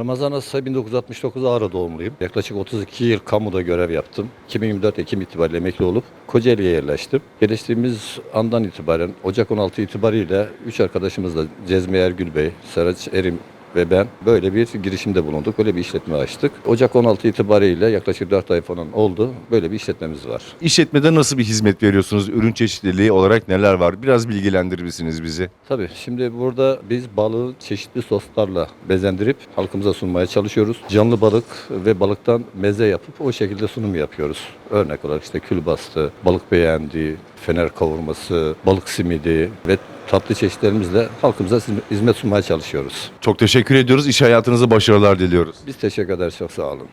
Ramazan Asay 1969 Ağrı doğumluyum. Yaklaşık 32 yıl kamuda görev yaptım. 2024 Ekim itibariyle emekli olup Kocaeli'ye yerleştim. Yerleştiğimiz andan itibaren Ocak 16 itibariyle 3 arkadaşımızla Cezmi Ergül Bey, Saraç Erim ve ben böyle bir girişimde bulunduk. Böyle bir işletme açtık. Ocak 16 itibariyle yaklaşık 4 ay falan oldu. Böyle bir işletmemiz var. İşletmede nasıl bir hizmet veriyorsunuz? Ürün çeşitliliği olarak neler var? Biraz bilgilendirir misiniz bizi? Tabii şimdi burada biz balığı çeşitli soslarla bezendirip halkımıza sunmaya çalışıyoruz. Canlı balık ve balıktan meze yapıp o şekilde sunum yapıyoruz. Örnek olarak işte külbastı, balık beğendi, fener kavurması, balık simidi ve tatlı çeşitlerimizle halkımıza hizmet sunmaya çalışıyoruz. Çok teşekkür ediyoruz. İş hayatınıza başarılar diliyoruz. Biz teşekkür ederiz. Çok sağ olun.